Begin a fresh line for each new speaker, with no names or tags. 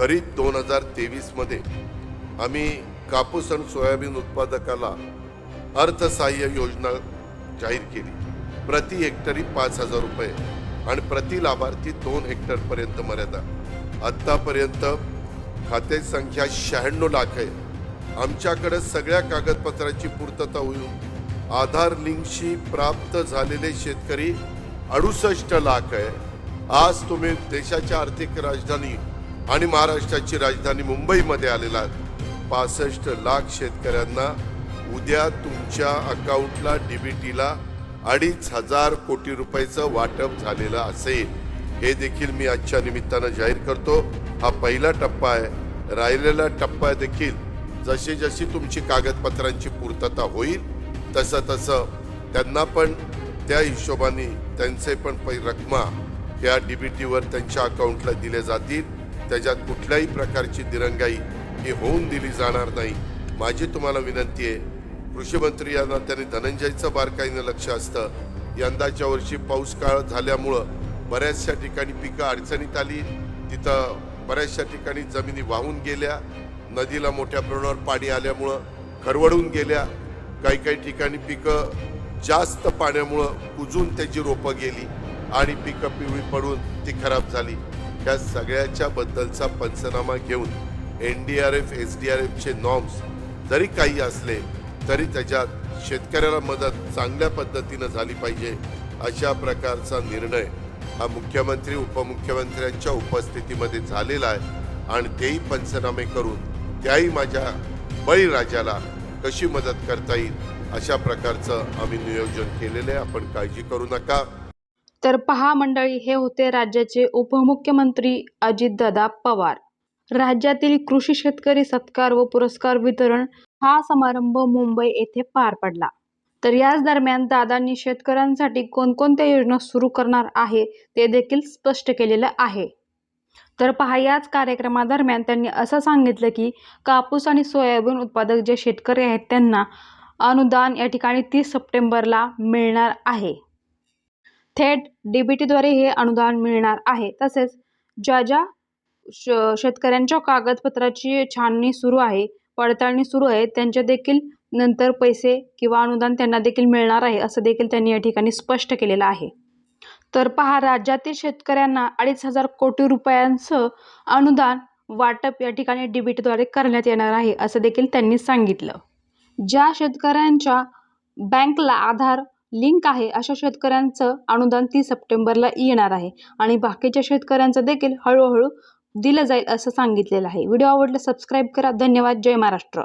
खरीप दोन हजार तेवीसमध्ये आम्ही कापूस आणि सोयाबीन उत्पादकाला अर्थसहाय्य योजना जाहीर केली. प्रति हेक्टरी पाच हजार रुपये आणि प्रति लाभार्थी दोन हेक्टरपर्यंत मर्यादा. आत्तापर्यंत खाते संख्या शहाण्णव लाख आहे. आमच्याकडे सगळ्या कागदपत्रांची पूर्तता होईल. आधार लिंकशी प्राप्त झालेले शेतकरी अडुसष्ट लाख आहे. आज तुम्ही देशाच्या आर्थिक राजधानी आणि महाराष्ट्राची राजधानी मुंबईमध्ये आलेला पासष्ट लाख शेतकऱ्यांना उद्या तुमच्या अकाउंटला डीबीटीला अडीच हजार कोटी रुपयाचं वाटप झालेलं असेल. हे देखील मी आजच्या निमित्तानं जाहीर करतो. हा पहिला टप्पा आहे. राहिलेला टप्पा देखील जशी जशी तुमची कागदपत्रांची पूर्तता होईल तसं तसं त्यांना पण त्या हिशोबाने त्यांचे पण पै रकमा ह्या डीबीटीवर त्यांच्या अकाउंटला दिले जातील. त्याच्यात कुठल्याही प्रकारची दिरंगाई ही होऊन दिली जाणार नाही. माझी तुम्हाला विनंती आहे कृषी मंत्री यांना त्यांनी धनंजयचं बारकाईनं लक्ष असतं. यंदाच्या वर्षी पाऊस काळ झाल्यामुळं बऱ्याचशा ठिकाणी पिकं अडचणीत आली. तिथं बऱ्याचशा ठिकाणी जमिनी वाहून गेल्या. नदीला मोठ्या प्रमाणावर पाणी आल्यामुळं खरवडून गेल्या. काही काही ठिकाणी पिकं जास्त पाण्यामुळं कुजून त्याची रोपं गेली आणि पिकं पिवळी पडून ती खराब झाली. त्या सगळ्याच्या बद्दलचा पंचनामा घेऊन N D R F S D R एफचे norms जरी काही असले तरी त्याच्यात शेतकऱ्याला मदत चांगल्या पद्धतीनं झाली पाहिजे अशा प्रकारचा निर्णय हा मुख्यमंत्री उपमुख्यमंत्र्यांच्या उपस्थितीमध्ये झालेला आहे. आणि तेही पंचनामे करून त्याही माझ्या बळीराजाला कशी मदत करता येईल अशा प्रकारचं आम्ही नियोजन केलेलं आहे. आपण काळजी करू नका.
तर पहा मंडळी हे होते राज्याचे उपमुख्यमंत्री अजितदादा पवार. राज्यातील कृषी शेतकरी सत्कार व पुरस्कार वितरण हा समारंभ मुंबई येथे पार पडला. तर याच दरम्यान दादांनी शेतकऱ्यांसाठी कोणकोणत्या योजना सुरू करणार आहे ते देखील स्पष्ट केलेलं आहे. तर पहा याच कार्यक्रमादरम्यान त्यांनी असं सांगितलं की कापूस आणि सोयाबीन उत्पादक जे शेतकरी आहेत त्यांना अनुदान या ठिकाणी तीस सप्टेंबरला मिळणार आहे. थेट डीबीटीद्वारे हे अनुदान मिळणार आहे. तसेच ज्या ज्या श शेतकऱ्यांच्या कागदपत्राची छाननी सुरू आहे पडताळणी सुरू आहे त्यांच्या देखील नंतर पैसे किंवा अनुदान त्यांना देखील मिळणार आहे असं देखील त्यांनी या ठिकाणी स्पष्ट केलेलं आहे. तर पहा राज्यातील शेतकऱ्यांना अडीच हजार कोटी रुपयांचं अनुदान वाटप या ठिकाणी डीबीटीद्वारे करण्यात येणार आहे असं देखील त्यांनी सांगितलं. ज्या शेतकऱ्यांच्या बँकला आधार लिंक आहे अशा शेतकऱ्यांचं अनुदान तीस सप्टेंबरला येणार आहे. आणि बाकीच्या शेतकऱ्यांचं देखील हळूहळू दिलं जाईल असं सांगितलेलं आहे. व्हिडिओ आवडलं सबस्क्राईब करा. धन्यवाद. जय महाराष्ट्र.